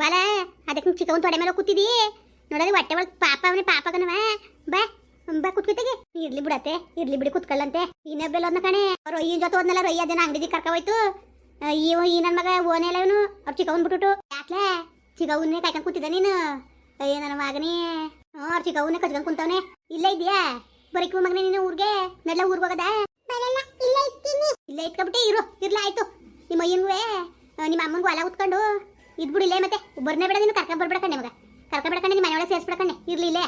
ಬಲ ಅದಕ್ಕೆ ಚಿಕ್ಕವನ್ ತೊಡೆ ಮೇಲೆ ಕೂತಿದಿ? ನೋಡೋದು ಹೊಟ್ಟೆ ಒಳಗೆ ಪಾಪ ಅವನೇ ಪಾಪಗನವ ಬಾ ಬಾ ಕುತ್ಕೊತೆಗೆ ಇರ್ಲಿ ಬಿಡತ್ತೆ ಇರ್ಲಿ ಬಿಡಿ ಕುತ್ಕೊಳ್ಳಂತೆ. ಇನ್ನೊಬ್ಬೆಲ್ಲ ಒಂದ ಕಣೆ? ರೊಯ್ಯನ್ ಜೊತೆ ಹೋದ್ನಲ್ಲ ರೊಯ್ಯ ಅದನ್ನ ಅಂಗಡಿ ಕರ್ಕ ಹೋಯ್ತು. ಆ, ಇವ ಈ ನನ್ನ ಮಗ ಓನೇ ಅಲ್ಲ ಇವನು. ಅವ್ರ ಚಿಕ್ಕವನ್ ಬಿಟ್ಬಿಟ್ಟು. ಯಾಕ್ಲೆ? ಚಿಕ್ಕವನ್ನೇ ಕಾಯ್ಕೊಂಡ್ ಕೂತಿದ್ದ ನೀನು? ಅಯ್ಯ ನನ್ನ ಮಗನೇ. ಹ್ಞೂ ಅವ್ರು ಚಿಕ್ಕವನ್ನೇ ಕಚ್ಕೊಂಡ್ ಕುಂತವನೆ. ಇಲ್ಲೇ ಇದೆಯಾ ಬರೀಕು ಮಗನೇ ನೀನು ಊರ್ಗೆ? ನೆಲ್ಲ ಊರಿಗೆ ಹೋಗದ? ಇಲ್ಲ ಇಟ್ಕೊಬಿಟ್ಟೆ ಇರು ಇರ್ಲ ಆಯ್ತು. ನಿಮ್ಮ ಅಯ್ಯನ್ಗೂ ನಿಮ್ಮ ಅಮ್ಮಂಗೂ ಹೊಲ ಉತ್ಕೊಂಡು. ಇದ್ಬಿಡು ಇಲ್ಲೇ ಮತ್ತೆ. ಬರ್ನೇ ಬೇಡ ನೀನು ಕರ್ಕೊಂಡ್ ಬರ್ಬೇಡ ಕಣ್ಣೆ ಮಗ. ಕರ್ಕೊಂಡ್ ಬೇಡ ಕಣ್ಣೆ ನಿಮ್ಮ ಮನೆಯೊಳಗೆ ಸೇರಿಸ್ಬೇಡ ಕಣ್ಣೆ ಇರ್ಲಿ ಇಲ್ಲೇ.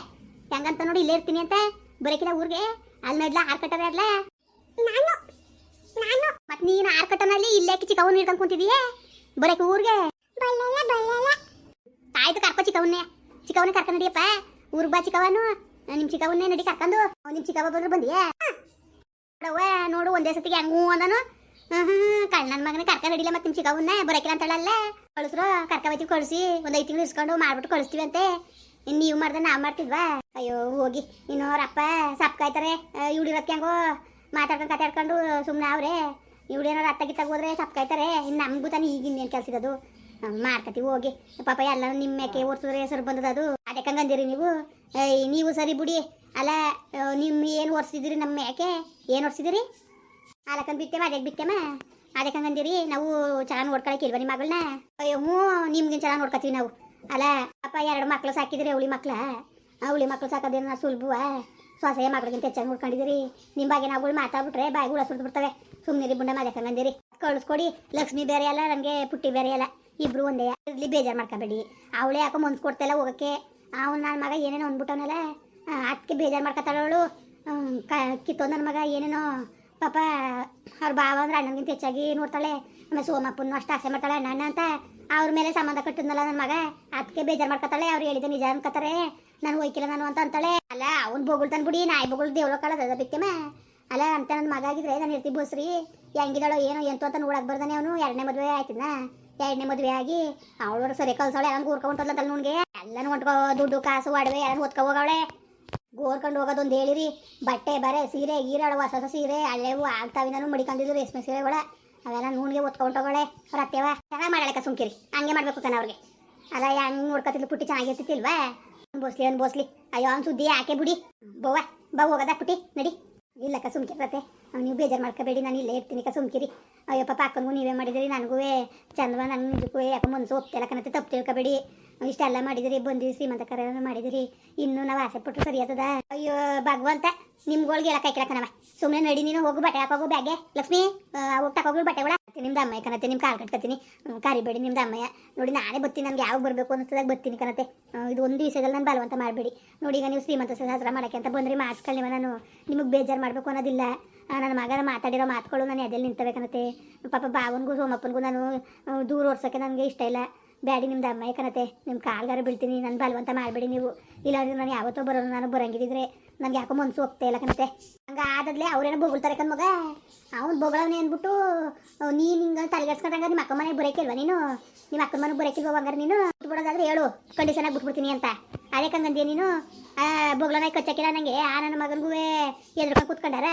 ಹೆಂಗಂತ ನೋಡಿ ಇಲ್ಲೇ ಇರ್ತೀನಿ ಅಂತ. ಬರೀಕಿಲ್ಲ ಊರಿಗೆ. ಅಲ್ಲಿ ನಡ್ಲ ಆರ್ ಕಟ್ಟದ ಅಲ್ಲ ನಾನು ನಾನು. ಮತ್ ನೀನು ಆರ್ ಕಟ್ಟನಲ್ಲಿ ಇಲ್ಲೇ ಚಿಕ್ಕವನ್ ಹಿಡ್ಕೊಂಡ್ ಕುಂತಿದೀಯ? ಬರಕ್ಕೆ ಊರಿಗೆ. ಆಯ್ತು ಕರ್ಕೊ ಚಿಕ್ಕವನ್ನೇ ಚಿಕ್ಕವನ್ನೇ ಕರ್ಕೊಂಡ್ ನಡಿಯಪ್ಪ ಊರ್ಗ್ ಬಾ ಚಿಕ್ಕವನು. ನಿಮ್ ಚಿಕ್ಕವನ್ನೇ ನಡಿ ಕರ್ಕೊಂಡು. ನಿಮ್ ಚಿಕ್ಕವ ಬಂದ್ರೆ ಬಂದಿಯಾ? ನೋಡು ಒಂದೇ ಸತಿಗೆ ಹೆಂಗೂ ಅಂದನು. ಕಳ್ ನನ್ನ ಮಗನ ಕರ್ಕ ನಡಿಲ್ಲ ಮತ್ತೆ ನಿಮ್ ಚಿಕ್ಕವನ್ನ ಬರಕಿಲ್ಲ ಅಂತಳಲ್ಲ ಕಳಿಸ್ರು, ಕರ್ಕ ಬೈತಿ ಕಳಿಸಿ. ಒಂದ್ ಐದು ತಿಂಗಳು ಇಸ್ಕೊಂಡು ಮಾಡ್ಬಿಟ್ಟು ಕಳಿಸ್ತೀವಿ ಅಂತೆ. ನೀವು ಮಾಡ್ದೆ ನಾವ್ ಮಾಡ್ತಿದ್ವಾ ಅಯ್ಯೋ, ಹೋಗಿ. ಇನ್ನು ಅವ್ರ ಅಪ್ಪ ಸಪ್ ಕಾಯ್ತಾರೆ. ಇವ್ಳಿರಕ್ಕೆ ಹೆಂಗೋ ಮಾತಾಡ್ಕೊಂಡು ಕತಾಡ್ಕೊಂಡು ಸುಮ್ಮನೆ ಅವ್ರೆ. ಇವ್ಳೇನಾರು ಅತ್ತ ಗಿತ್ತಾಗ ಹೋದ್ರೆ ಸಪ್ ಕಾಯ್ತಾರೆ. ಇನ್ನು ನಮಗೂ ತಾನೇ ಈಗ ಇನ್ನೇನು ಕೆಲಸ ಇದ್ದದು ಮಾಡ್ಕತಿ ಹೋಗಿ. ಪಾಪ ಎಲ್ಲ ನಿಮ್ಮ ಮೇಕೆ ಓಡಿಸಿದ್ರೆ ಹೆಸರು ಬಂದದದು ಅದು. ಅದಕ್ಕೆ ಹಂಗಂದಿರಿ ನೀವು? ನೀವು ಸರಿ ಬಿಡಿ. ಅಲ್ಲ ನಿಮ್ಮ ನಿಮ್ ಏನು ಓಡಿಸಿದಿರಿ ನಮ್ಮ ಮೇಕೆ? ಏನು ಒರ್ಸಿದಿರಿ ಹಾಲಕ್ಕಂದ್ ಬಿತ್ತೇಮ ಅದಕ್ಕೆ ಬಿತ್ತೇಮ ಅದಕ್ಕೆ ಹಂಗಂದಿರಿ ನಾವು ಚೆನ್ನಾಗಿ ನೋಡ್ಕೊಳಕ್ಕೆ ಇಲ್ವ ನಿಮ್ಮ ಮಗಳನ್ನ ಅಯ್ಯೋ, ಹ್ಞೂ ನಿಮ್ಗೆ ಚೆನ್ನಾಗಿ ನೋಡ್ಕೊತೀವಿ ನಾವು. ಅಲ್ಲ, ಅಪ್ಪ ಎರಡು ಮಕ್ಳು ಸಾಕಿದ್ರಿ, ಅವಳಿ ಮಕ್ಳ. ಅವಳಿ ಮಕ್ಳು ಸಾಕೋದೇನ ಸುಲಭವ ಸೊಸೆಯ ಮಗಳಿಗಿಂತ ಹೆಚ್ಚಾಗಿ ನೋಡ್ಕೊಂಡಿದ್ದೀರಿ ನಿಮ್ಮ ಬಗ್ಗೆ ನಾವುಗಳು ಮಾತಾಡ್ಬಿಟ್ರೆ ಬಾಯಿಗಳು ಸುರಿದು ಬಿಡ್ತವೆ. ಸುಮ್ಮನಿರಿ ಬುಂಡ ಅದಕ್ಕೆ ಹಂಗಂದಿರಿ ಕಳಿಸ್ಕೊಡಿ, ಲಕ್ಷ್ಮಿ ಬೇರೆ ಅಲ್ಲ ನನಗೆ ಪುಟ್ಟಿ ಬೇರೆ ಅಲ್ಲ. ಇಬ್ರು ಒಂದೇ. ಇರಲಿ, ಬೇಜಾರು ಮಾಡ್ಕೊಬೇಡಿ. ಅವಳೇ ಯಾಕೋ ಮನ್ಸು ಕೊಡ್ತಾಯಿಲ್ಲ ಹೋಗೋಕ್ಕೆ? ಅವ್ನು ನನ್ನ ಮಗ ಏನೇನೋ ಅಂದ್ಬಿಟ್ಟವನಲ್ಲ. ಅದಕ್ಕೆ ಬೇಜಾರು ಮಾಡ್ಕೊತಾಳವಳು ಅವಳು. ಕಿತ್ತೋ ನನ್ನ ಮಗ ಏನೇನೋ ಪಾಪ, ಅವ್ರ ಭಾವ ಅಂದ್ರೆ ಅಣ್ಣನಿಗಿಂತ ಹೆಚ್ಚಾಗಿ ನೋಡ್ತಾಳೆ. ಆಮೇಲೆ ಸೋಮಪ್ಪನ ಅಷ್ಟು ಆಸೆ ಮಾಡ್ತಾಳೆ, ಅಣ್ಣ ಅಂತ ಅವ್ರ ಮೇಲೆ ಸಂಬಂಧ ಕಟ್ಟಿದ್ನಲ್ಲ ನನ್ನ ಮಗ ಅದಕ್ಕೆ ಬೇಜಾರು ಮಾಡ್ಕೊತಾಳೆ, ಅವ್ರು ಹೇಳಿದ ನಿಜ ಅನ್ಕೋತಾರೆ. ನಾನು ಹೋಯ್ಕಿಲ್ಲ ನಾನು ಅಂತ ಅಂತಾಳೆ. ಅಲ್ಲ, ಅವ್ನು ಬೋಗುಳ್ತಾನೆ ಬಿಡಿ ನಾಯಿ ಬೋಗುಳು ದೇವ್ರ ಅದ ಬಿತ್ತೇಮ ಅಲ್ಲ, ಅಂತ ನನ್ನ ಮಗ ಆಗಿದ್ರೆ ನಾನು ಇರ್ತಿ ಬೋಸ್ರಿ, ಹೆಂಗಿದಾಳೋ ಏನೋ ಎಂತು ಅಂತ ನೋಡಕ್ ಬರ್ದಾನೆ ಅವನು. ಎರಡನೇ ಮದುವೆ ಆಯ್ತಿನ ಎರಡನೇ ಮದುವೆ ಆಗಿ ಅವಳು ಸರಿ ಕಳ್ಸವಳೆ ಹಂಗೆ ಊರ್ಕೊಂಡ್ಲ ನುಣ್ಗೆ ಎಲ್ಲನೂ ಹೊಂಟ್ಕೋ, ದುಡ್ಡು, ಕಾಸು ಒಡವೆ ಎಲ್ಲ ಓದ್ಕೊ ಹೋಗವಳೆ. ಗೋರ್ಕೊಂಡು ಹೋಗೋದೊಂದು ಹೇಳಿರಿ. ಬಟ್ಟೆ ಬರೆ, ಸೀರೆ ಗೀರೆ ಹೊಸ ಹೊಸ ಸೀರೆ ಅಲ್ಲೇವು ಆಗ್ತಾವಿ ನಾನು ಮಡಿಕೊಂಡಿದ್ದು ರೇಷ್ಮೆ ಸೀರೆಗಳ ಅವೆಲ್ಲ ನೂನ್ಗೆ ಒತ್ಕೊಂಡೋಗಳೆ ಅವ್ರ ಅತ್ತೆವ, ಚೆನ್ನಾಗಿ ಮಾಡಾಳಕ ಸುಮ್ಕಿರಿ, ಹಂಗೆ ಮಾಡ್ಬೇಕು ತಾನೆ ಅವ್ರಿಗೆ. ಅಲ್ಲ ಹಂಗೆ ನೋಡ್ಕೊತಿದ್ಲು ಪುಟ್ಟಿ ಚೆನ್ನಾಗಿರ್ತಿಲ್ವಾ ಬೋಸ್ಲಿ ಅನ್ ಬೋಸ್ಲಿ. ಅಯ್ಯೋ, ಅವ್ನು ಸುದ್ದಿ ಯಾಕೆ ಬಿಡಿ. ಬೋವ ಬಾ, ಹೋಗದ ಪುಟ್ಟಿ, ನಡಿ. ಇಲ್ಲಕ್ಕ ಸುಮ್ಕಿರತ್ತೆ ನೀವು ಬೇಜಾರು ಮಾಡ್ಕೋಬೇಡಿ, ನಾನು ಇಲ್ಲೇ ಇರ್ತೀನಿ ಕ ಸುಮ್ಕಿರಿ ಅಯ್ಯೋ ಪಾಪ ಅಕ್ಕನಿಗೂ ನೀವೇ ಮಾಡಿದಿರಿ ನನಗೂ ಚಂದವ ನನ್ನ ನಿಜಕ್ಕೂ ಯಾಕೆ ಮನ್ಸು ಹೋಗ್ತಿಲ್ಲ ಕಣತೆ ತಪ್ಪು ತಿಳ್ಕೊಬೇಡಿ. ಇಷ್ಟೆಲ್ಲ ಮಾಡಿದಿರಿ, ಬಂದಿರಿ, ಶ್ರೀಮಂತ ಕರೆಯನ್ನು ಮಾಡಿದಿರಿ. ಇನ್ನು ನಾವು ಆಸೆ ಪಟ್ಟು ಸರಿ ಆತದ ಅಯ್ಯೋ, ಭಗವಂತ ನಿಮ್ಗಳಿಗೆ ಹೇಳಕ್ ಹಾಕಿಲ್ಲ ಸುಮ್ನೆ ಸುಮ್ಮನೆ ನಡಿ ನೀನು, ಹೋಗು, ಬಟ್ಟೆ ಹಾಕೋಗು ಬ್ಯಾಗೆ ಲಕ್ಷ್ಮಿ ಹೋಗಿ, ಬಟ್ಟೆ ಬಟ್ಟೆಗಳ ನಿಮ್ದು ಅಮ್ಮಯ್ಯ ಕಣತೆ ನಿಮ್ಮ ಕಾಲು ಕಟ್ಕೊತೀನಿ ಕಾರಿ ಕರಿಬೇಡಿ ನಿಮ್ದು ಅಮ್ಮಯ್ಯ. ನೋಡಿ ನಾನೇ ಬರ್ತೀನಿ. ನನಗೆ ಯಾವಾಗ ಬರಬೇಕು ಅನ್ನಿಸ್ತದಾಗ ಬರ್ತೀನಿ ಕಣತೆ ಇದು ಒಂದು ದಿವಸದಲ್ಲಿ ನಾನು ಬಲವಂತ ಮಾಡಬೇಡಿ. ನೋಡಿ, ಈಗ ನೀವು ಶ್ರೀಮಂತ ಸಹಸ್ರ ಮಾಡೋಕ್ಕೆ ಅಂತ ಬಂದ್ರಿ ಮಾಡಿಸ್ಕೊಳ್ಳಿ ನಾನು. ನಿಮಗೆ ಬೇಜಾರು ಮಾಡಬೇಕು ಅನ್ನೋದಿಲ್ಲ. ನನ್ನ ಮಗನ ಮಾತಾಡಿರೋ ಮಾತುಗಳು ನಾನು ಎದೆಲ್ಲಿ ನಿಂತವೆ ಕಣತೆ ಪಾಪ ಬಾವನಿಗೂ ಸೋಮಪ್ಪನಿಗೂ ನಾನು ದೂರ ಓಡ್ಸೋಕ್ಕೆ ನನಗೆ ಇಷ್ಟ ಇಲ್ಲ. ಬ್ಯಾಡಿ ನಿಮ್ದು ಅಮ್ಮ ಕಣತೆ ನಿಮ್ಮ ಕಾಲ್ಗಾರ ಬೀಳ್ತೀನಿ ನನ್ನ ಬಲವಂತ ಮಾಡಬೇಡಿ ನೀವು. ಇಲ್ಲಾಂದ್ರೆ ನಾನು ಯಾವತ್ತೋ ಬರೋಣ ನಾನು ಬರಂಗಿದ್ರೆ ನನಗೆ ಯಾಕೋ ಮನ್ಸು ಹೋಗ್ತಾ ಇಲ್ಲ ಕಣತೆ. ಹಂಗೆ ಆದಾಗಲೇ ಅವ್ರೇನೋ ಬೊಗಳ್ತಾರೆ ಕಣ್ ಮಗ. ಅವ್ನು ಬೊಗಳವನೇ ಅಂದ್ಬಿಟ್ಟು ನೀನು ಹಿಂಗೆ ತಲೆಗೆಡ್ಸ್ಕೊಂಡಂಗ ನಿಮ್ಮ ಅಕ್ಕ ಮನೆಗೆ ಬರೋಕಿಲ್ವ ನೀನು? ನಿಮ್ಮ ಅಕ್ಕನ ಮನೆಗೆ ಬರೋಕಿಲ್ವ ಹಂಗಾರೆ ನೀನು? ಬಿಟ್ಬಿಡೋದಾದ್ರೆ ಹೇಳು, ಕಂಡೀಷನ್ ಆಗಿ ಬಿಟ್ಬಿಡ್ತೀನಿ ಅಂತ. ಅದೇ ಕಂಗಂದೆ ನೀನು? ಆ ಬೊಗಳನ ಕಚ್ಚಕ್ಕಿಲ್ಲ ನನಗೆ ಆ ನನ್ನ ಮಗನಿಗೂ ಎದ್ರುಕೊಂಡು ಕೂತ್ಕೊಂಡಾರ?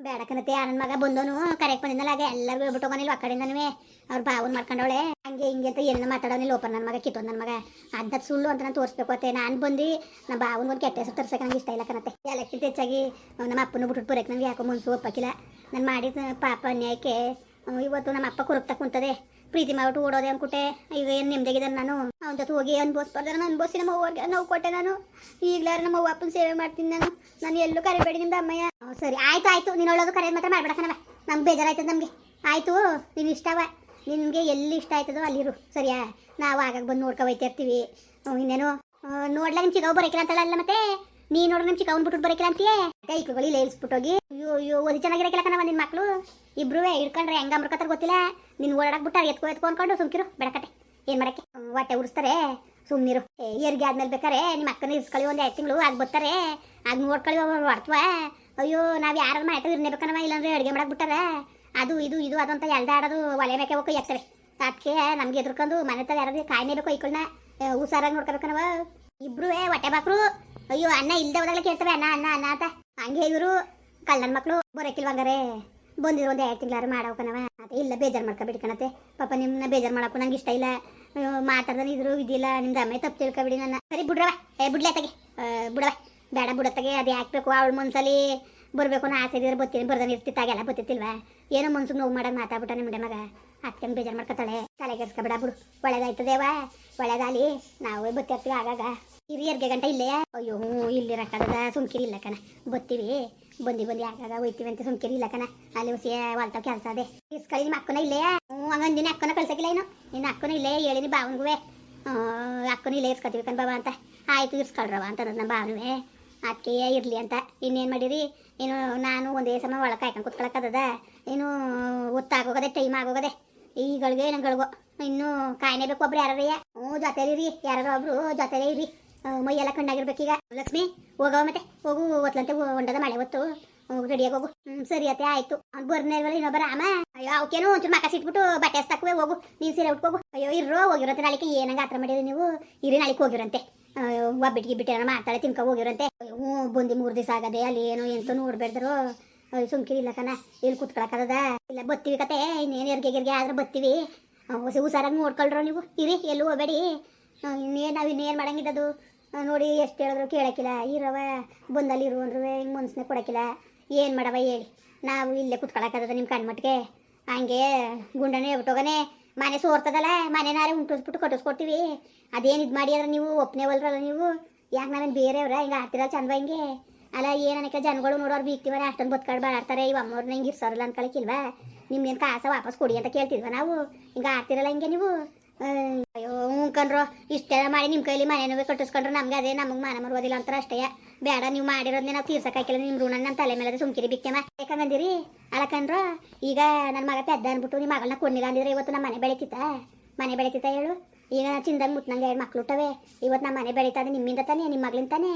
ಬೇಡ ಕಣತೆ ನನ್ನ ಮಗ ಬಂದೋನು ಕರೆಕ್ಟ್ ಬಂದಿದ್ದಲ್ಲ ಹಾಗೆ ಎಲ್ಲರಿಗೂ ಹೇಳ್ಬಿಟ್ಟು ಹೋಗೋನಿಲ್ವ ಆ ಕಡೆಯಿಂದನೂ. ಅವ್ರ ಬಾವನ್ ಮಾಡ್ಕೊಂಡವಳೆ. ಹಂಗೆ ಹಿಂಗೆ ಅಂತ ಏನೋ ಮಾತಾಡೋನಿಲ್ಲ ಓಪನ್ ನನ್ನ ಮಗ ಕಿತ್ತೋನ್ ನನ್ನ ಮಗ. ಅದ ಸುಳ್ಳು ಅಂತ ನಾನು ತೋರಿಸ್ಬೇಕು ಅತ್ತೆ. ನಾನು ಬಂದು ನಮ್ಮ ಬಾವನ್ ಒಂದು ಕೆಟ್ಟ ಹೆಸರು ತರ್ಸಕ್ಕೆ ನಂಗೆ ಇಷ್ಟ ಇಲ್ಲ ಕಣತೆ ಎಲ್ಲಕ್ಕಿಂತ ಹೆಚ್ಚಾಗಿ ನಮ್ಮ ಅಪ್ಪನ ಬಿಟ್ಬಿಟ್ಟು ಬರೋಕೆ ನನಗೆ ಯಾಕೋ ಮನ್ಸು ಒಪ್ಪಕ್ಕಿಲ್ಲ ನಾನು ಮಾಡಿದ ಪಾಪ ಅನ್ಯಾಯಕ್ಕೆ ಇವತ್ತು ನಮ್ಮ ಅಪ್ಪ ಕುರುಕ್ತಾ ಕುಂತದೆ. ಪ್ರೀತಿ ಮಾಡ್ಬಿಟ್ಟು ಓಡೋದೆ ಅನ್ಕುಟ್ಟೆ ಈಗ ಏನು ನೆಮ್ಮದಿಗಿದ್ದಾನೆ ನಾನು. ಅವನ ಜೊತೆ ಹೋಗಿ ಅನ್ಭವಿಸ್ಬಾರ್ದು ನಾನು, ಅನ್ಭವಿಸಿ ನಮ್ಮ ಅವ್ರಿಗೆ ನೋವು ಕೊಟ್ಟೆ ನಾನು. ಈಗಲಾರ ನಮ್ಮ ಅವ್ವ ಅಪ್ಪನ ಸೇವೆ ಮಾಡ್ತೀನಿ ನಾನು. ನಾನು ಎಲ್ಲೂ ಕರಿಬೇಡಿ ನಿಮ್ದು ಅಮ್ಮಯ್ಯ. ಸರಿ, ಆಯ್ತು ಆಯ್ತು. ನೀನು ಒಳ್ಳೋದು ಕರೆಯೋದು ಮಾತ್ರ ಮಾಡ್ಬೇಡ ಕಣವ ನಮ್ಗೆ ಬೇಜಾರಾಯ್ತದ ನಮಗೆ. ಆಯ್ತು, ನೀನು ಇಷ್ಟವ ನಿನಗೆ ಎಲ್ಲಿ ಇಷ್ಟ ಆಯ್ತದೋ ಅಲ್ಲಿರು ಸರಿಯಾ? ನಾವು ಆಗಾಗ ಬಂದು ನೋಡ್ಕೊ ಹೋಯ್ತಾ ಇರ್ತೀವಿ. ಇನ್ನೇನು? ನೋಡ್ಲಾ ನಿಮ್ಮ ಚಿಕ್ಕವ್ ಬರೋಕಿಲ್ಲ ಅಂತಲ್ಲ ಮತ್ತೆ? ನೀ ನೋಡ್ರಿ ಚಿಕ್ಕವನ್ ಬಿಟ್ಟು ಬರೋಕಿಲ್ಲ ಅಂತೀಯೇ? ಕೈಕುಗಳು ಇಲ್ಲ ಇಳಿಸ್ಬಿಟ್ಟೋಗಿ ಅಯ್ಯೋ ಅಯ್ಯೋ, ಓದಿ ಚೆನ್ನಾಗಿರಕಿಲ್ಲ ಕಣ ನಿನ್ನ ಮಕ್ಕಳು ಇಬ್ರು ಇಡ್ಕೊಂಡ್ರೆ ಹೆಂಗ ಮುರ್ಕತ್ತಾರ ಗೊತ್ತಿಲ್ಲ? ನಿನ್ ಓಡಾಡಕ್ ಬಿಟ್ಟಾರ, ಎತ್ಕೋ, ಎತ್ಕೊ ಅನ್ಕೊಂಡು ಸುಮ್ಕಿರು, ಬೆಳಕಟ್ಟೆ. ಏನ್ ಮಾಡಕ್ಕೆ? ಹೊಟ್ಟೆ ಉರಿಸ್ತಾರೆ. ಸುಮ್ನಿರು. ಏರ್ಗೆ ಆದ್ಮೇಲೆ ಬೇಕಾರೆ ನಿಮ್ಮ ಅಕ್ಕನ ಇಸ್ಕೊಳ್ಳಿ ಒಂದು ಎರಡು ತಿಂಗಳು ಆಗ ಬರ್ತಾರೆ. ಆಗ ನೋಡ್ಕೊಳ್ಳಿ ಹೊಡ್ತವ ಅಯ್ಯೋ, ನಾವು ಯಾರು ಮಾಡ್ತಾ ಇರ್ನೇಬೇಕನವ ಇಲ್ಲಾಂದ್ರೆ ಅಡುಗೆ ಮಾಡಕ್ ಬಿಟ್ಟಾರ. ಅದು, ಇದು ಇದು ಅದಂತ ಎಲ್ದ ಆಡೋದು ಒಲೆ ಮೇಕೆ ಹೋಗಿ ಹಾಕ್ತಾರೆ ಅದಕ್ಕೆ ನಮ್ಗೆ ಎದುರ್ಕೊಂಡು ಮನೆ ತರ ಯಾರಾದ್ರೂ ಕಾಯಿನೇ ಬೇಕು ಐಕೊಳ್ನ ಹುಷಾರಾಗಿ ನೋಡ್ಕೋಬೇಕನವ ಇಬ್ರು ಹೊಟ್ಟೆ ಬಾಕ್ರು. ಅಯ್ಯೋ, ಅಣ್ಣ ಇಲ್ದೆ ಹೋದಾಗ ಕೇಳ್ತವೆ, ಅಣ್ಣ ಅಣ್ಣ ಅಣ್ಣ ಅಂತ. ಹಂಗೆ ಇವರು, ಕಳ್ಳನ ಮಕ್ಕಳು ಬರೋಕಿಲ್ವಂಗಾರೆ. ಬಂದಿರೋ ಒಂದು ಎರಡು ತಿಂಗಳಾರು ಮಾಡವಕನವ ಅದೇ, ಇಲ್ಲ, ಬೇಜಾರು ಮಾಡ್ಕ ಕಣತೆ. ಪಾಪ ನಿಮ್ಮನ್ನ ಬೇಜಾರು ಮಾಡಕ್ಕೂ ನಂಗೆ ಇಷ್ಟ ಇಲ್ಲ. ಮಾತಾಡ್ದಾನೆ ಇದ್ರು ಇದಿಲ್ಲ ನಿಮ್ದು ಅಮ್ಮ ತಪ್ಪು ತಿಳ್ಕೊಬಿಡಿ ನನ್ನ. ಸರಿ ಬಿಡ್ರವ ಏ, ಬಿಡ್ಲೆ ತಗೆ. ಬಿಡವ ಬೇಡ ಬಿಡತ್ತಗೆ ಅದು ಬೇಕು ಅವಳ ಮನ್ಸಲ್ಲಿ ಬರಬೇಕು ಅನ್ನೋ ಆಸೆ ಇದ್ರೆ ಬತ್ತೀನಿ, ಬರ್ದಾನೆ ಇರ್ತಿತ್ತಾಗೆಲ್ಲ ಬತ್ತಿತ್ತಿಲ್ವಾ ಏನೋ ಮನ್ಸಿಗೆ ನೋವು ಮಾಡೋದು ಮಾತಾಡ್ಬಿಟ್ಟ ನಿಮ್ಮ ಮಗ. ಅತ್ಕಂಗೆ ಬೇಜಾರು ಮಾಡ್ಕೊತಾಳೆ. ತಲೆ ಕೆಡ್ಸ್ಕೊಬೇಡ, ಬಿಡು. ಒಳ್ಳೇದಾಯ್ತದೆ ಒಳ್ಳೇದಾಲಿ ನಾವು ಬತ್ತಿರ್ತೀವಿ ಆಗಾಗ. ಹಿರಿಯರ್ಗೆ ಗಂಟ ಇಲ್ಲೇ ಅಯ್ಯೋ, ಹ್ಞೂ, ಇಲ್ಲಿ ರಕ್ಕದ ಸುಮ್ಕಿರಿ ಇಲ್ಲ ಕಣ. ಬತ್ತೀವಿ, ಬಂದಿ, ಬಂದು ಆಗಾಗ ಹೋಯ್ತೀವಿ ಅಂತ ಸುಮ್ಕಿರಿ ಇಲ್ಲ ಕಣ. ಅಲ್ಲಿ ಹುಸಿ ಹೊಲ್ತಾವ ಕೆಲಸ ಅದೇ. ಇಸ್ಕಳಿ ನಿಮ್ಮ ಅಕ್ಕನ ಇಲ್ಲೇ ಹ್ಞೂ, ಹಂಗಂದಿನ ಅಕ್ಕನ ಕಳ್ಸಕ್ಕಿಲ್ಲ ಏನು ನಿನ್ನ ಅಕ್ಕನ ಇಲ್ಲೇ ಹೇಳಿನಿ ಬಾವನ್ಗುವೆ ಅಕ್ಕನ ಇಲ್ಲೇ ಇಸ್ಕೊತೀವಿ ಕಣ್ ಬಾಬಾ ಅಂತ. ಆಯ್ತು ಇಸ್ಕೊಳ್ರವ ಅಂತ ನಮ್ಮ ಭಾವನುವೆ ಅದಕ್ಕೆ ಇರಲಿ ಅಂತ. ಇನ್ನೇನು ಮಾಡಿರಿ? ಏನು ನಾನು ಒಂದೇ ಸಮ ಒಳಗೆ ಹಾಕೊಂಡು ಕುತ್ಕೊಳಕ್ಕದ ಏನು ಒತ್ತಾಗೋಗದೆ ಟೈಮ್ ಆಗೋಗದೆ. ಈಗಳಿಗೆ ನಂಗಳಿಗೋ. ಇನ್ನು ಕಾಯನೇ ಬೇಕು ಒಬ್ರು ಯಾರ್ಯಾ ಹ್ಞೂ ಜೊತೆಲಿ ಇರಿ ಯಾರು ಒಬ್ರು ಜೊತೆಲೇ ಇರಿ. ಆ, ಕಂಡಾಗಿರ್ಬೇಕು ಕಣ್ಣಾಗಿರ್ಬೇಕೀಗ ಲಕ್ಷ್ಮಿ ಹೋಗವ ಮತ್ತೆ? ಹೋಗು ಒತ್ಲಂತೆ ಹೊಂಡದ ಮಳೆ ಹೊತ್ತು. ರೆಡಿಯಾಗಿ ಹೋಗು. ಹ್ಮ್ ಸರಿ ಅತ್ತೆ ಆಯ್ತು. ಅವ್ನು ಬರ್ನೇ ಇಲ್ವಲ್ಲ ಇನ್ನೊಬ್ಬರ ಅಮ್ಮ ಅಯ್ಯೋ ಅವಕೇನು ಒಂಚೂರು ಮಕ ಸಿಟ್ಬಿಟ್ಟು ಬಟ್ಟೆ ಹಸ್ತಾಕುವೆ ಹೋಗು. ನೀನು ಸೀರೆ ಉಟ್ಕೋಗು ಅಯ್ಯೋ ಇರೋ ಹೋಗಿರಂತೆ ನಾಳೆಗೆ. ಏನಂಗ ಆತರ ಮಾಡಿದ್ರೆ ನೀವು? ಇರಿ ನಾಳೆಗೆ ಹೋಗಿರಂತೆ ಒಬ್ಬಿಟ್ಟಿಗೆ ಬಿಟ್ಟು ಮಾಡ್ತಾಳೆ ತಿನ್ಕೊ ಹೋಗಿರಂತೆ ಹ್ಞೂ ಬಂದು ಮೂರು ದಿವಸ ಆಗದೆ ಅಲ್ಲಿ ಏನೋ ಎಂತ ನೋಡ್ಬೇಡ್ದ್ರು. ಸುಮ್ಕಿರಿ ಇಲ್ಲ ಕಣ. ಇಲ್ಲಿ ಕುತ್ಕೊಳಕದ ಇಲ್ಲ ಬತ್ತೀವಿ ಕತೆ. ಇನ್ನೇನು ಎರ್ಗೆ ಗಿರ್ಗೆ ಆದ್ರೆ ಬತ್ತೀವಿ. ಹೊಸ ಹುಷಾರಾಗಿ ನೋಡ್ಕೊಳ್ರೋ ನೀವು. ಇರಿ ಎಲ್ಲೂ ಹೋಗಬೇಡಿ. ಇನ್ನೇನು ನಾವು ಇನ್ನೇನು ಮಾಡಂಗಿದ್ದದು? ನೋಡಿ ಎಷ್ಟು ಹೇಳಿದ್ರು ಕೇಳಕ್ಕಿಲ್ಲ. ಇರವ ಬಂದಲ್ಲಿ ಇರು ಅಂದ್ರು ಹಿಂಗೆ ಮನ್ಸನ್ನೇ ಕೊಡಕ್ಕಿಲ್ಲ. ಏನು ಮಾಡವ ಹೇಳಿ. ನಾವು ಇಲ್ಲೇ ಕುತ್ಕೊಳಕ್ಕದ ನಿಮ್ಮ ಕಣ್ಮಟ್ಟಿಗೆ ಹಂಗೆ ಗುಂಡನೇ ಹೇಳ್ಬಿಟ್ಟೋಗನೆ ಮನೆ ಸೋರ್ತದಲ್ಲ ಮನೆನಾರೆ ಉಂಟಿಸ್ಬಿಟ್ಟು ಕಟ್ಟಿಸ್ಕೊಡ್ತೀವಿ. ಅದೇನು ಇದು ಮಾಡಿ ಅಂದ್ರೆ ನೀವು ಒಪ್ಪನೆ ಒಲ್ರಲ್ಲ ನೀವು? ಯಾಕೆ ನಾವೇನು ಬೇರೆಯವ್ರ? ಹಿಂಗೆ ಆಡ್ತೀರ ಚಂದ ಹಿಂಗೆ? ಅಲ್ಲ ಏನಕ್ಕೆ ಜನಗಳು ನೋಡೋರು ಬೀಗ್ತೀವಲ್ಲ ಅಷ್ಟೊಂದು ಬದುಕಾಡ್ ಬಾಡಾಡ್ತಾರೆ ಇವ್ ಅಮ್ಮವ್ರನ್ನ ಹಿಂಗೆ ಇರ್ಸೋರಲ್ಲ ಅನ್ಕೊಳಕ್ಕಿಲ್ವಾ ನಿಮ್ಗೇನು ಕಾಸ ವಾಪಸ್ ಕೊಡಿ ಅಂತ ಕೇಳ್ತಿದ್ವ ನಾವು? ಹಿಂಗೆ ಆಡ್ತಿರಲ್ಲ ಹಿಂಗೆ ನೀವು? ಅಯ್ಯೋ ಕಣ್ರೋ ಇಷ್ಟೆಲ್ಲ ಮಾಡಿ ನಿಮ್ಮ ಕೈಲಿ ಮನೆನೂ ಕಟ್ಟಿಸ್ಕೊಂಡ್ರು, ನಮ್ಗೆ ಅದೇ ನಮಗೆ ಮಾನ ಮರುವುದಿಲ್ಲ ಅಂತ ಅಷ್ಟೇ. ಬೇಡ, ನೀವು ಮಾಡಿರೋದನ್ನೇ ನಾವು ತೀರ್ಸಕ್ಕಾಗಿಲ್ಲ ನಿಮ್ಮ ಋಣ ನನ್ನ ತಲೆ ಮೇಲೆ ಸುಮ್ಕಿರಿ ಬಿಕ್ಕೆಮ್ಮ ಯಾಕಂಗಂದಿರಿ? ಅಲ್ಲ ಕಣ್ರೋ ಈಗ ನನ್ನ ಮಗ ಪೆದ್ದ ಅಂದ್ಬಿಟ್ಟು ನಿಮ್ಮ ಮಗಳನ್ನ ಕೊಡ್ಲಿಲ್ಲ ಅಂದಿದ್ರೆ ಇವತ್ತು ನಮ್ಮ ಮನೆ ಬೆಳೀತಿತ್ತ? ಮನೆ ಬೆಳೀತಿತ್ತ ಹೇಳು? ಈಗ ಚಿಂದಂಗೆ ಮುಟ್ನಂಗೆ ಎರಡು ಮಕ್ಳು ಹುಟ್ಟವೆ. ಇವತ್ತು ನಮ್ಮ ಮನೆ ಬೆಳೀತದೆ ನಿಮ್ಮಿಂದ ತಾನೇ ನಿಮ್ಮ ಮಗಳಿಂದ ತಾನೇ?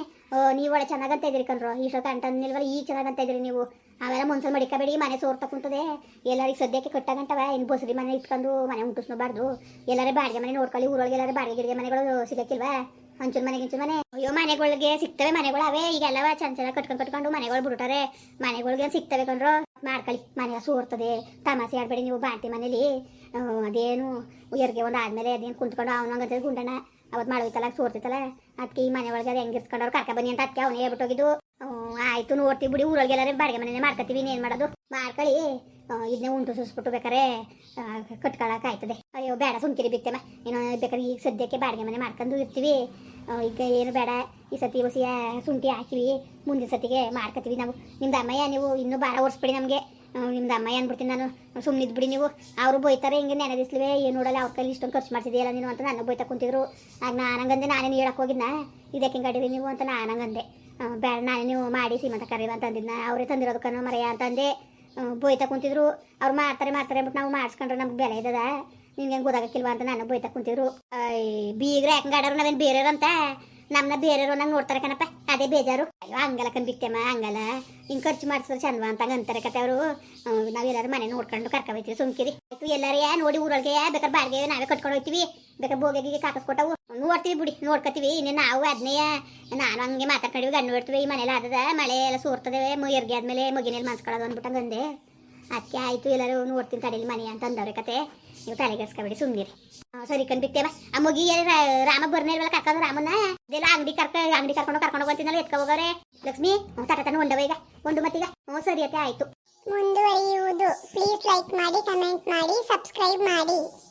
ನೀವು ಒಳ್ಳೆ ಚೆನ್ನಾಗಂತ ಇದ್ದೀರಿ ಕಣ್ರೋ. ಇಷ್ಟೊತ್ತು ಅಂಟನ್ನಿಲ್ವಲ್ಲ ಈಗ ಚೆನ್ನಾಗಂತ ಇದ್ರಿ ನೀವು. ಅವೆಲ್ಲ ಮುನ್ಸಲ್ ಮಡಿಕಬೇಡಿ ಮನೆ ಸೋರ್ತಾ ಕುಂತದೆ. ಎಲ್ಲರಿಗೆ ಸದ್ಯಕ್ಕೆ ಕಟ್ಟಾಗಂಟವ. ಇನ್ ಬಸರಿ ಮನೆ ಇಟ್ಕೊಂಡು ಮನೆ ಉಂಟಿಸ್ನೋಬಾರ್ದು ಎಲ್ಲರೇ ಬಾಡಿಗೆ ಮನೆ ನೋಡ್ಕೊಳ್ಳಿ ಊರೊಳಗೆ ಎಲ್ಲರೂ ಬಾಡಿಗೆ ಗಿಡಿಗೆ ಮನೆಗಳು ಸಿಗಕ್ಕಿಲ್ವಾ? ಹಂಚಿನ ಮನೆ ಗಿಂಚಿನ ಮನೆ. ಅಯ್ಯೋ ಮನೆಗಳಿಗೆ ಸಿಗ್ತವೆ ಮನೆಗಳು ಅವೇ ಈಗೆಲ್ಲವ ಚಂದ ಚೆನ್ನಾಗಿ ಕಟ್ಕೊಂಡು ಕಟ್ಕೊಂಡು ಮನೆಗಳು ಬಿಡ್ತಾರೆ ಮನೆಗಳಿಗೆ ಸಿಗ್ತವೆ ಕಣ್ರು? ಮಾಡ್ಕೊಳ್ಳಿ ಮನೆ ಸೋರ್ತದೆ. ತಮಾಸೆ ಆಡ್ಬೇಡಿ ನೀವು ಬಾಂತಿ ಮನೇಲಿ. ಅದೇನು ಉಯರ್ಗೆ ಒಂದು ಆದ್ಮೇಲೆ ಅದೇನು ಕುಂತ್ಕೊಂಡು ಅವನಂಗಂತ ಗುಂಡಣ್ಣ ಅವತ್ತು ಮಾಡೋಯ್ತಲ್ಲ ಸೋರ್ತಿತ್ತಲ್ಲ. ಅದಕ್ಕೆ ಈ ಮನೆ ಒಳಗೆ ಹೆಂಗೆ ಕರ್ಕ ಬನ್ನಿ ಅಂತ ಅದಕ್ಕೆ ಅವನೇ ಹೇಳ್ಬಿಟ್ಟೋಗಿದ್ದು ಹ್ಮ್, ಆಯ್ತು ನೋಡ್ತೀವಿ ಬಿಡಿ ಊರಲ್ಲಿ ಎಲ್ಲರೇ ಬಾಡಿಗೆ ಮನೆನೆ ಮಾಡ್ಕೊತೀವಿ ಇನ್ನೇನು ಮಾಡೋದು? ಮಾಡ್ಕೊಳ್ಳಿ. ಇದನ್ನೇ ಉಂಟು ಸುಸ್ಬಿಟ್ಟು ಬೇಕಾರೆ ಕಟ್ಕೊಳಕ್ಕೆ ಆಯ್ತದೆ. ಅಯ್ಯೋ ಬೇಡ ಸುಮ್ಕಿರಿ ಬಿತ್ತೆ ಏನೋ ಬೇಕಾದ್ರೆ ಈಗ ಸದ್ಯಕ್ಕೆ ಬಾಡಿಗೆ ಮನೆ ಮಾಡ್ಕೊಂಡು ಇರ್ತೀವಿ. ಈಗ ಏನು ಬೇಡ ಈ ಸತಿ ಹೊಸಿಯ ಶುಂಠಿ ಹಾಕಿವಿ ಮುಂದಿನ ಸತಿಗೆ ಮಾಡ್ಕೊತೀವಿ ನಾವು. ನಿಮ್ದು ಅಮ್ಮಯ್ಯ ನೀವು ಇನ್ನೂ ಭಾಳ ಓಡಿಸ್ಬಿಡಿ ನಮಗೆ. ನಿಮ್ದು ಅಮ್ಮಯ್ಯ ಅಂದ್ಬಿಡ್ತೀನಿ ನಾನು. ಸುಮ್ಮನೆ ಇದ್ಬಿಡಿ ನೀವು. ಅವರು ಬೈತಾರೆ ಹಿಂಗೆ ನೆನೆದಿಸ್ಲಿವೆ ಏನು ನೋಡಲ್ಲ ಅವ್ರ ಕೈಲಿ ಇಷ್ಟೊಂದು ಖರ್ಚು ಮಾಡಿಸಿದೆಯಲ್ಲ ನೀನು ಅಂತ ನಾನು ಬೈತಾ ಕುಂತಿದ್ರು. ಆಗ ನಾನು ಹಂಗಂದೆ ನಾನೇನು ಹೇಳಕ್ಕೆ ಹೋಗಿದ್ನ? ಇದಕ್ಕೆ ಹಿಂಗೆ ನೀವು ಅಂತ ನಾನು ಹಂಗಂದೆ ಆ, ಬೇಡ ನಾನು ನೀವು ಮಾಡಿ ಸೀಮಂತ ಕರಿ ಅಂತಂದಿದ್ನ ಅವರೇ ತಂದಿರೋದು ಕನ್ನೋ ಮರೆಯ ಅಂತಂದೆ. ಬೋಯ್ತಾ ಕುಂತಿದ್ರು. ಅವ್ರು ಮಾಡ್ತಾರೆ ಮಾಡ್ತಾರೆ ಅಂದ್ಬಿಟ್ಟು ನಾವು ಮಾಡಿಸ್ಕೊಂಡ್ರೆ, ನಮ್ಗೆ ಬೆಲೆ ಇದ್ದದ. ನಿನ್ಗೆ ಹೆಂಗೆ ಗೊತ್ತಾಗಕ್ಕಿಲ್ವಾ ಅಂತ ನಾನು ಬೋಯ್ತಾ ಕುಂತಿದ್ರು. ಬೀಗ್ರೆ ಯಾಕಂಗೆ ಆಡೋರು ನಾವೇನು ಬೇರೆಯವ್ರಂತ? ನಮ್ಮನ್ನ ಬೇರೆಯವರು ನಂಗೆ ನೋಡ್ತಾರೆ ಕಣಪ್ಪ. ಅದೇ ಬೇಜಾರು. ಅಯ್ಯೋ ಹಂಗಲ್ಲ ಕಣ್ ಬಿಕ್ತಮ್ಮ ಹಂಗಲ್ಲ ಹಿಂಗೆ ಖರ್ಚು ಮಾಡಿಸಿದ್ರೆ ಚಂದ ಅಂತ ಅಂತಾರೆ ಕತೆ ಅವರು. ನಾವೆಲ್ಲರೂ ಮನೆ ನೋಡ್ಕೊಂಡು ಕರ್ಕೊ ಹೋಯ್ತೀವಿ, ಸುಮ್ಕಿರಿ. ಆಯ್ತು ಯಾ, ನೋಡಿ ಊರೊಳಗೆ ಬೇಕಾದ್ರೆ ಬಾಡಿಗೆ ನಾವೇ ಕಟ್ಕೊಂಡು ಹೋಯ್ತಿವಿ. ಬೇಕಾದ್ರೆ ಬೋಗಿಗೆ ಕಾಕಿಸ್ಕೊಟ್ಟವು ನೋಡ್ತೀವಿ ಬಿಡಿ ನೋಡ್ಕೊತೀವಿ ಇನ್ನೇ ನಾವು ಅದನ್ನೇ ನಾನು ಹಂಗೆ ಮಾತಾಡ್ಕೊಂಡಿವಿ ಗಣ್ಣು ಬಿಡ್ತೀವಿ ಈ ಮನೇಲಿ ಆದದ, ಮಳೆ ಎಲ್ಲ ಸೋರ್ತದೆ ಮೊಯರ್ಗೆ ಆದ್ಮೇಲೆ ಮುಗಿನಲ್ಲಿ ಮನ್ಸ್ಕೊಳ್ಳೋದು ಅಂದ್ಬಿಟ್ಟು ಅಂದೆ. ಅದಕ್ಕೆ ಆಯ್ತು, ಎಲ್ಲರೂ ನೋಡ್ತೀನಿ ತಡೀಲಿ ಮನೆ ಅಂತ ಅಂದವ್ರೆ ಕತೆ. ನೀವು ತಲೆಗೆಡ್ಸ್ಕೊಬೇಡಿ ಸುಮ್ಮನಿರಿ ಸರಿ ಕಣ್ ಬಿತ್ತೇವ ಆ ರಾಮ ಬರ್ನೇ ಇಲ್ವಲ್ಲ ಕರ್ಕೊಂಡು ರಾಮನ್ನ? ಇದೆಲ್ಲ ಅಂಗಡಿ ಕರ್ಕ ಅಂಗಡಿ ಕರ್ಕೊಂಡು ಕರ್ಕೊಂಡು ಹೋಗ್ತೀನಲ್ಲ ಎತ್ಕ ಹೋಗೋರೆ ಲಕ್ಷ್ಮಿ ತಟತನ ಒಂಡವ ಈಗ. ಒಂದು ಮತ್ತೀಗ? ಹ್ಞೂ ಸರಿ ಅತ್ತೆ, ಆಯ್ತು. ಮುಂದುವರಿಯುವುದು. ಪ್ಲೀಸ್ ಲೈಕ್ ಮಾಡಿ ಕಮೆಂಟ್ ಮಾಡಿ ಸಬ್ಸ್ಕ್ರೈಬ್ ಮಾಡಿ.